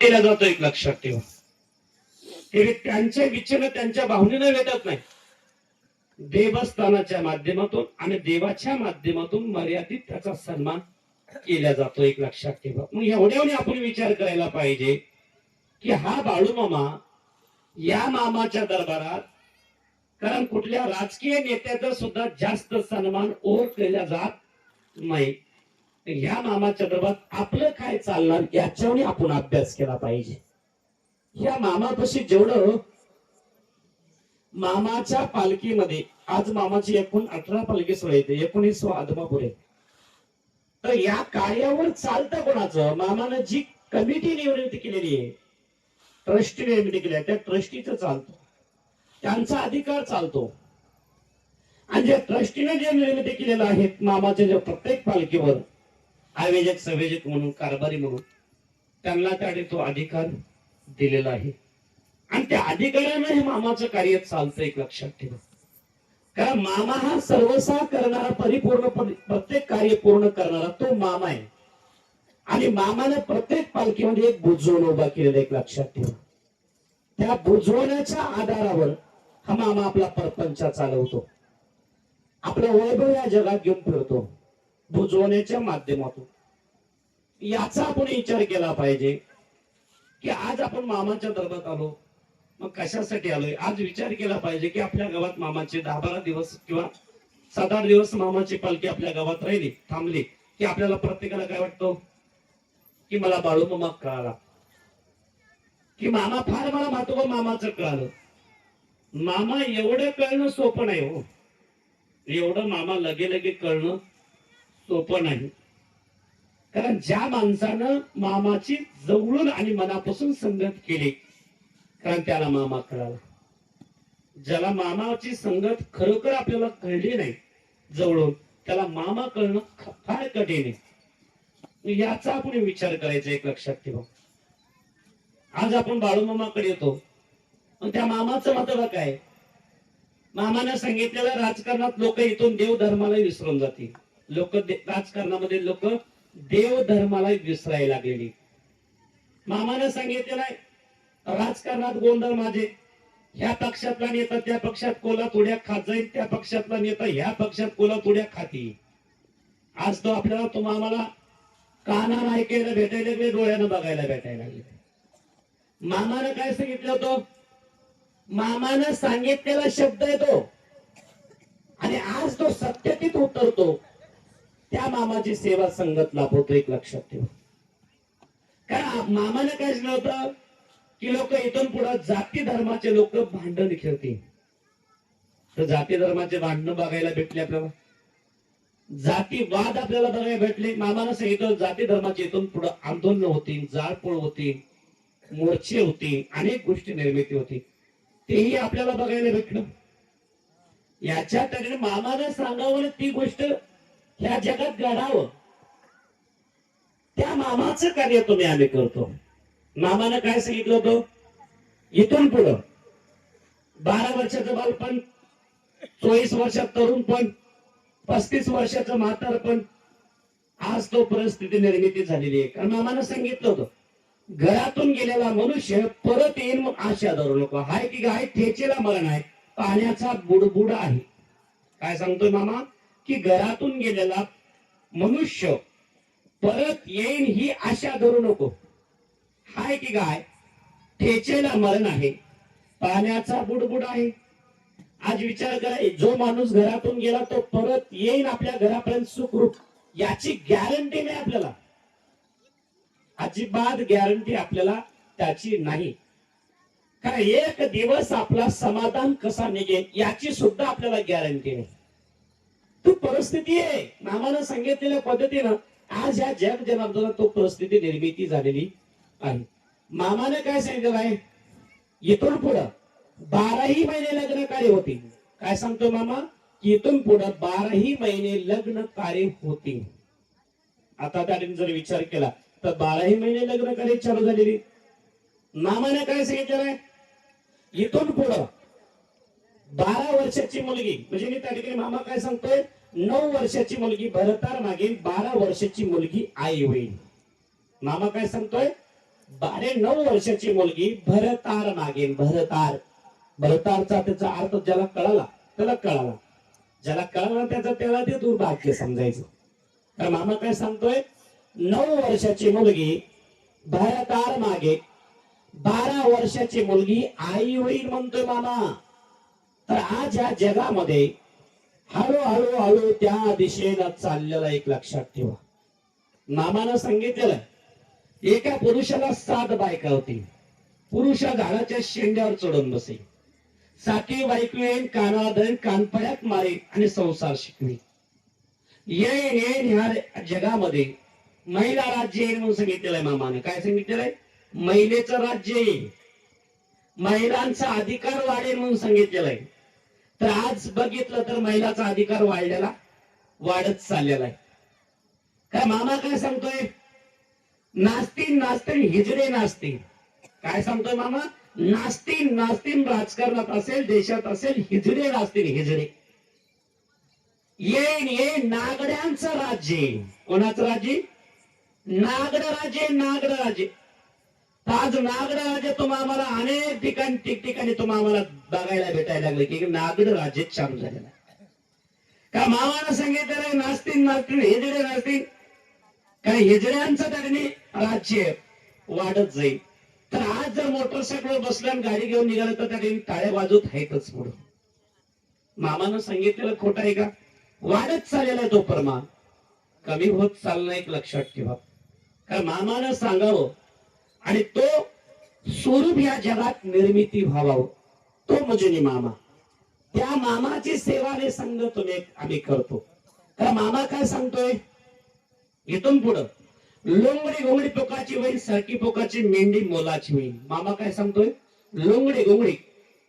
केला जातो एक लक्षात ठेवा. ते त्यांचे इच्छेनं त्यांच्या भावनेनं भेटत नाही. देवस्थानाच्या माध्यमातून आणि देवाच्या माध्यमातून मर्यादित त्याचा सन्मान केला जातो एक लक्षात ठेवा. मग एवढ्याने आपण विचार करायला पाहिजे की हा बाळू मामा या मामाच्या दरबारात कारण कुठल्या राजकीय नेत्याचा सुद्धा जास्त सन्मान ओर केला जात नाही. ह्या मामाच्या दरबारात आपलं काय चालणार याच्यावर आपण अभ्यास केला पाहिजे. ह्या मामापाशी जेवढं मामाच्या पालखीमध्ये आज मामाची एकूण अठरा पालखी सोहळे येते एकोणीस आदमापूर आहे तर या कार्यावर चालतं कोणाचं? मामानं जी कमिटी निवृत्त केलेली आहे ट्रस्टी निवृत्त केली आहे त्या ट्रस्टीचं चालतं. त्यांचा अधिकार चालतो. आणि ज्या ट्रस्टीने जे निर्मिती केलेलं आहे मामाच्या ज्या प्रत्येक पालखीवर आयोजक संयोजक म्हणून कारभारी म्हणून त्यांना त्याने तो अधिकार दिलेला आहे. आणि त्या अधिकाऱ्यानं हे मामाचं कार्य चालतं एक लक्षात ठेवा. कारण मामा हा सर्वसा करणारा परिपूर्ण प्रत्येक कार्य पूर्ण करणारा तो मामा आहे. आणि मामाने प्रत्येक पालखीमध्ये एक बुजवण उभा केलेला एक लक्षात ठेवा. त्या बुजवण्याच्या आधारावर हा मामा आपला परपंच चालवतो. आपलं वैभव या जगात घेऊन फिरतो. बुजवण्याच्या माध्यमातून. याचा आपण विचार केला पाहिजे की आज आपण मामाच्या दरबारात आलो मग कशासाठी आलोय? आज विचार केला पाहिजे की आपल्या गावात मामाचे दहा बारा दिवस किंवा सात आठ दिवस मामाची पालखी आपल्या गावात राहिली थांबली की आपल्याला प्रत्येकाला काय वाटतं? की मला बाळू मामा कळाला. की मामा फार मला महत्त्व मामाचं कळालं. मामा एवढं कळणं सोपं नाही हो. एवढं मामा लगे लगे कळणं सोपं नाही. कारण ज्या माणसानं मामाची जवळून आणि मनापासून संगत केली कारण त्याला मामा कळाला ज्याला मामाची संगत खरोखर आपल्याला कळली नाही जवळून त्याला मामा कळणं फार कठीण आहे. याचा आपण विचार करायचा एक लक्षात ठेवा. आज आपण बाळू मामाकडे येतो. मग त्या मामाचं महत्त्व काय? मामानं सांगितलेलं राजकारणात लोक इथून देव धर्माला विसरून जातील. लोक राजकारणामध्ये लोक देव धर्माला विसरायला लागलेली. मामाने सांगितलेलं आहे राजकारणात गोंधळ माझे. ह्या पक्षातला नेता त्या पक्षात कोला थोड्या खात जाईल त्या पक्षातला नेता ह्या पक्षात कोला थोड्या खाती. आज तो आपल्याला तो मामाला कानानं ऐकायला भेटायला लागले डोळ्यानं बघायला भेटायला लागले. मामानं काय सांगितलं होतं? मामानं सांगितलेला शब्द आहे तो. आणि आज तो सत्यतेत उतरतो. त्या मामाची सेवा संगत लाभवतो एक लक्षात ठेवा. कारण मामानं काय झालं होतं? की लोक इथून पुढे जाती धर्माचे लोक भांडण खेळतील. तर जाती धर्माचे भांडणं बघायला भेटले आपल्याला. जातीवाद आपल्याला बघायला भेटले. मामानं सांगितलं जाती धर्माचे इथून पुढे आंदोलन होती जाळपोळ होती मोर्चे होते अनेक गोष्टी निर्मिती होती तेही आपल्याला बघायला भेटलं याच्या तऱ्हेने मामानं सांगावं ती गोष्ट. ह्या जगात घडावं. त्या मामाचं कार्य तुम्ही आम्ही करतो. मामानं काय सांगितलं होतं? इथून पुढं. बारा वर्षाचं बालपण चोवीस वर्षात तरुण पण पस्तीस वर्षाचं म्हातार पण. आज तो परिस्थिती निर्मिती झालेली आहे. कारण मामानं सांगितलं होतं घरातून गेलेला मनुष्य परत येईन मग आशा धरू नको. हाय की गाय ठेचेला मरण आहे. पाण्याचा बुडबुड आहे. काय सांगतोय मामा? की घरातून गेलेला मनुष्य परत येईन ही आशा धरू नको. हाय की गाय? ठेचेला मरण आहे. पाण्याचा बुडबुड आहे. आज विचार करा जो माणूस घरातून गेला तो परत येईन आपल्या घरापर्यंत सुखरूप. याची गॅरंटी नाही आपल्याला. अजिबात गॅरंटी आपल्याला त्याची नाही. कारण एक दिवस आपला समाधान कसा निघेल याची सुद्धा आपल्याला गॅरंटी नाही. परिस्थिती आहे. मामानं सांगितलेल्या पद्धतीनं आज या जग जनार्दनात तो परिस्थिती निर्मिती झालेली आहे. मामानं काय सांगितलं आहे इथून पुढं बाराही महिने लग्न कार्य होतील काय सांगतो मामा? की इथून पुढं बाराही महिने लग्न कार्य होतील आता त्याने जर विचार केला तर बाराही महिने लग्न कार्य चालू झालेली. मामाने काय सांगितलेलं आहे इथून पुढं बारा वर्षाची मुलगी म्हणजे मी त्या ठिकाणी मामा काय सांगतोय? नऊ वर्षाची मुलगी भरतार मागेल बारा वर्षाची मुलगी आई होईल. मामा काय सांगतोय? बारे नऊ वर्षाची मुलगी भरतार मागेन भरतार. भरतारचा त्याचा अर्थ ज्याला कळाला त्याला कळाला. ज्याला कळाला त्याचा त्याला ते दुर्भाग्य समजायचं. तर मामा काय सांगतोय? नऊ वर्षाची मुलगी भरतार मागे बारा वर्षाची मुलगी आई होईल म्हणतोय मामा. तर आज या जगामध्ये हळूहळू हळू त्या दिशेनं चाललेला एक लक्षात ठेवा. मामानं सांगितलेलं एका पुरुषाला सात बायका होती. पुरुष झाडाच्या शेंड्यावर चढून बसे. साती बायको येईन कानाला धन कानपड्यात मारे आणि संसार शिकवी. येईन येईन ह्या जगामध्ये महिला राज्य येईल म्हणून सांगितलेलं आहे मामानं. काय सांगितलेलं महिलेचं राज्य येईल महिलांचा अधिकार वाढेल म्हणून सांगितलेलं आहे. तर आज बघितलं तर महिलाचा अधिकार वाढलेला वाढत चाललेला आहे. काय मामा काय सांगतोय? नास्तीन नास्तीन हिजडे नास्तीन. काय सांगतोय मामा? नास्तीन नास्तीन राजकारणात असेल देशात असेल हिजडे नास्तीन हिजडे. येईन ये नागड्यांचं राज्य कोणाचं राज्य नागड राज्य नागड राज्य. आज नागड राज्य तुम्हा आम्हाला अनेक ठिकाणी ठिकठिकाणी तुम्हा आम्हाला बघायला भेटायला लागले की नागड राज्य चालू झालेलं का मामानं सांगितलेलं नाचतील नाचतील हेजडे नाचतील काय हेजड्यांचं त्यांनी राज्य वाढत जाईल. तर आज जर मोटरसायकल बसल्या गाडी घेऊन निघालं तर त्या ठिकाणी टाळ्या बाजूत आहेतच पुढं मामानं सांगितलेलं खोटं आहे का? वाढत चाललेला आहे तो प्रमाण. कमी होत चालणं एक लक्षात ठेवा. का मामानं सांगावं आणि तो स्वरूप या जगात निर्मिती व्हावा. तो म्हणजे मामा. त्या मामाची सेवाने संघ तुम्ही आम्ही करतो. तर मामा काय सांगतोय? इथून पुढं. लोंगडी गोंगडी पोकाची होईल सरकी पोकाची मेंढी मोलाची होईल. मामा काय सांगतोय? लोंगडी गोंगडी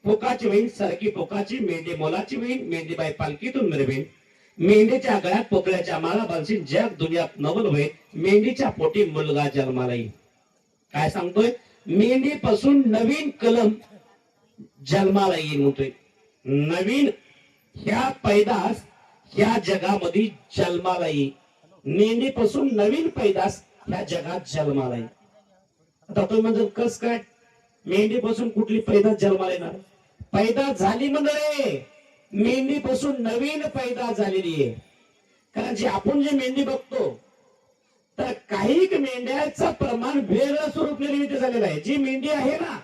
पोकाची होईल सरकी पोकाची मेंढी मोलाची होईल मेंढी बाई पालखीतून मिरवेल. मेंढीच्या गळ्यात पोकळ्याच्या माला बांधशील जग दुनियात नवल होईल. मेंढीच्या पोटी मुलगा जन्माला येईल. काय सांगतोय? मेंढी पासून नवीन कलम जन्माला येईल म्हणतोय. नवीन ह्या पैदास ह्या जगामध्ये जन्माला येईल. मेंढीपासून नवीन पैदास ह्या जगात जन्माला येईल. आता तुम्ही म्हणजे कस काय? मेंढीपासून कुठली पैदास जन्माला येणार? पैदास झाली म्हणजे मेंढीपासून नवीन पैदास झालेली आहे. कारण जे आपण जे मेंढी बघतो तर काही मेंढ्याचं प्रमाण वेगळं स्वरूप निर्मिती झालेलं आहे. जी मेंढी आहे ना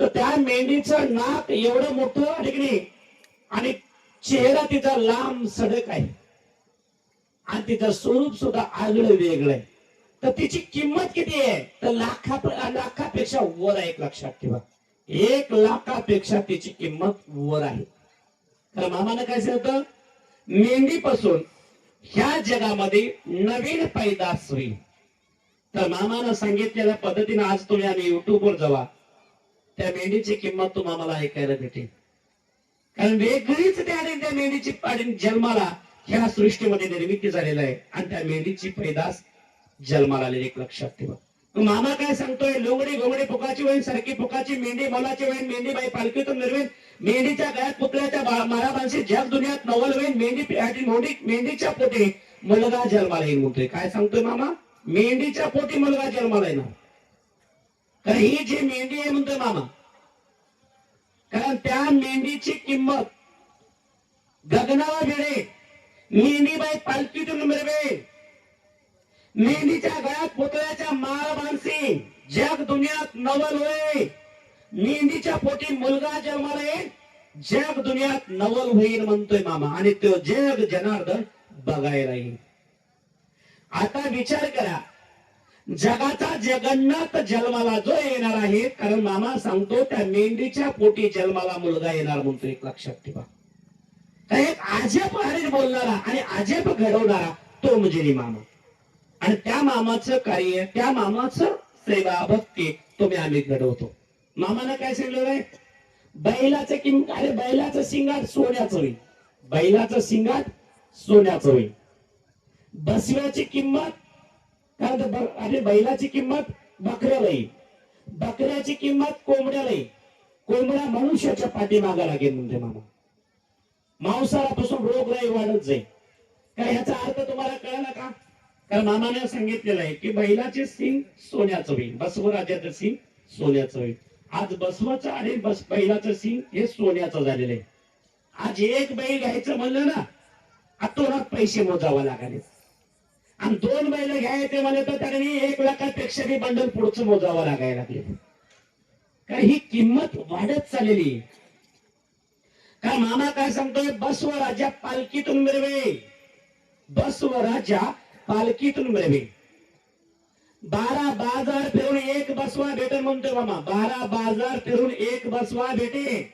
तर त्या मेंढीचं नाक एवढं मोठं ठिकाणी आणि चेहरा तिचा लांब सडक आहे. आणि तिचं स्वरूप सुद्धा आगळं वेगळं आहे. तर तिची किंमत किती आहे? तर लाखा लाखापेक्षा वर आहे एक लक्षात ठेवा. एक लाखापेक्षा तिची किंमत वर आहे. तर मामानं काय सांगतं मेंढीपासून ह्या जगामध्ये नवीन पैदास होईल. तर मामानं सांगितलेल्या पद्धतीनं आज तुम्ही आम्ही युट्यूबवर जावा. त्या मेंढीची किंमत तुम्हाला ऐकायला भेटेल. कारण वेगळीच त्याने त्या मेंढीची पाडी जन्माला ह्या सृष्टीमध्ये निर्मिती झालेला आहे. आणि त्या मेंढीची पैदास जन्माला आलेली एक लक्षात ठेवा. मामा काय सांगतोय? लोंगडी गोंगडी पुकाची वहीन सारखी पुकाची मेंढी मोलाची वहीन मेंढी बाई पालखीतून निर्वेन मेंढीच्या गळ्यात पुतळ्याच्या लोकांशी मारा जग दुनियात नवल वहीन मेंढी आधी मोठी मेंढीच्या पोटी मुलगा जन्माला येईल म्हणतोय. काय सांगतोय मामा? मेंढीच्या पोटी मुलगा जन्माला येणार. कारण ही जी मेंढी आहे म्हणतोय मामा कारण त्या मेंढीची किंमत गगनाला भिडे. मेंढीबाई पालखीतून मिरवे. मेंढीच्या गळ्यात पुतळ्याच्या माळ बांधसी जग दुनियात नवल होय. मेंढीच्या पोटी मुलगा जन्माला येईल. जग दुनियात नवल होईल म्हणतोय मामा. आणि तो जग जनार्दन बघायला येईल. आता विचार करा. जगाचा जगन्नाथ जन्माला जो येणार आहे कारण मामा सांगतो त्या मेंढीच्या पोटी जन्माला मुलगा येणार म्हणतो एक लक्षात ठेवा. एक अजब हरीर बोलणारा आणि अजब घडवणारा तो म्हणजे मामा. आणि त्या मामाचं कार्य त्या मामाचं सेवा भक्ती तो मी आम्ही घडवतो. मामानं काय सांगितलं बैलाचं किंम अरे बैलाचं शिंगाट सोन्याचं होईल. बैलाचं शिंगाट सोन्याचं होईल. बसव्याची किंमत काय अरे बैलाची किंमत बकऱ्याला येईल बकऱ्याची किंमत कोंबड्याला येईल कोंबड्या मनुष्याच्या पाठीमागा लागेल म्हणते मामा. मांसारापासून रोग नाही वाढत जाईल. काय ह्याचा अर्थ तुम्हाला कळला का? कारण मामाने सांगितलेलं आहे की बैलाचे सिंग सोन्याचं होईल. बसवराजाचं सिंग सोन्याचं होईल. आज बसवाचं आणि बस बैलाचं सिंग हे सोन्याचं झालेलं आहे. आज एक बैल घ्यायचं म्हणलं ना आतोरात पैसे मोजावं लागले. आणि दोन बैल घ्यायचे म्हणले तर त्यांनी एक लाखापेक्षा बी बंडल पुढचं मोजावं लागायला लागले. कारण ही किंमत वाढत चाललेली आहे. कारण मामा काय सांगतोय? बसव राजा पालखीतून मिरवे बसव राजा पालखीतून मिरवे बारा बाजार फिरून एक बसवा भेटेल म्हणतोय मामा. बारा बाजार फिरून एक बसवा भेटे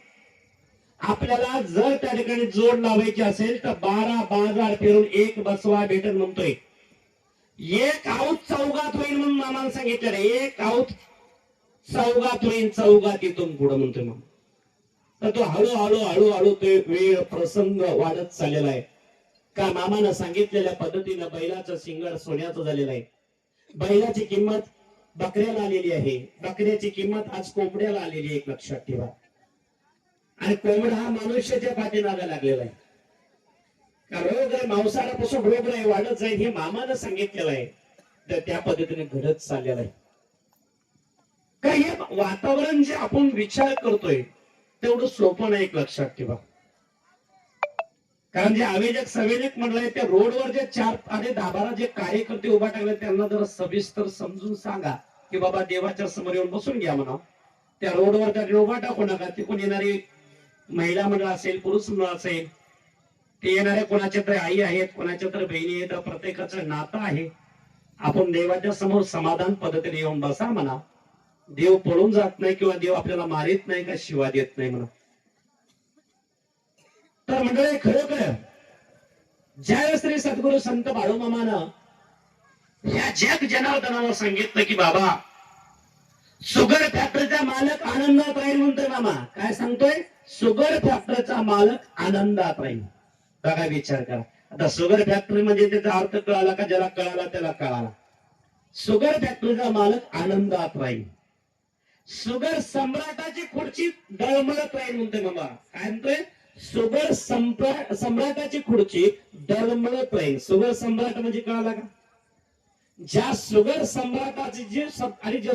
आपल्याला जर त्या ठिकाणी जोड लावायची असेल तर बारा बाजार फिरून एक बसवा भेटेल म्हणतोय. एक आऊत चौघात होईल म्हणून मामाला सांगितलं एक आऊत चौघात होईल चौघात इथून पुढे म्हणतोय मामा. तर तो हळूहळू हळूहळू ते वेळ प्रसंग वाढत चाललेला आहे. का मामानं सांगितलेल्या पद्धतीनं बैलाचं सिंगर सोन्याचं झालेलं आहे. बैलाची किंमत बकऱ्याला आलेली आहे. बकऱ्याची किंमत आज कोंबड्याला आलेली आहे एक लक्षात ठेवा. आणि कोंबडा हा मनुष्याच्या पाठीमागा लागलेला आहे. का रोग आहे मांसाहारापासून रोग नाही वाढत जाईल हे मामानं सांगितलेलं आहे. तर त्या पद्धतीने घडत चाललेलं आहे. का हे वातावरण जे आपण विचार करतोय तेवढं सोपं नाही एक लक्षात ठेवा. कारण जे आवेदक संवेदक म्हणलंय त्या रोडवर जे चार आणि दहा बारा जे कार्यकर्ते उभा टाकले त्यांना जरा सविस्तर समजून सांगा की बाबा देवाच्या समोर येऊन बसून घ्या म्हणा. त्या रोडवर त्या उभा टाकू नका. तिकडून येणारी महिला मंडळ असेल पुरुष मंडळ असेल ते येणारे कोणाच्या तरी आई आहेत कोणाच्या तरी बहिणी आहेत प्रत्येकाचं नातं आहे. आपण देवाच्या समोर समाधान पद्धतीने येऊन बसा म्हणा. देव पळून जात नाही किंवा देव आपल्याला मारित नाही का शिवा देत नाही म्हणा. तर मंडळी खरोखर ज्यावेळेस तरी सद्गुरु संत बाळूमामानं या जग जनार्दनाला सांगितलं की बाबा शुगर फॅक्टरीचा मालक आनंदात राहील म्हणतोय मामा. काय सांगतोय? शुगर फॅक्टरीचा मालक आनंदात राहील बघा विचार करा. आता शुगर फॅक्टरी म्हणजे त्याचा अर्थ कळाला का? ज्याला कळाला त्याला कळाला. शुगर फॅक्टरीचा मालक आनंदात राहील शुगर सम्राटाची खुर्ची डळमळत राहील म्हणतोय मामा. काय म्हणतोय? सुगर सम्राट सम्राटाची खुर्ची डळमळत राहील सुगर सम्राट म्हणजे कळाला का? ज्या सुगर सम्राटाची जी आणि जे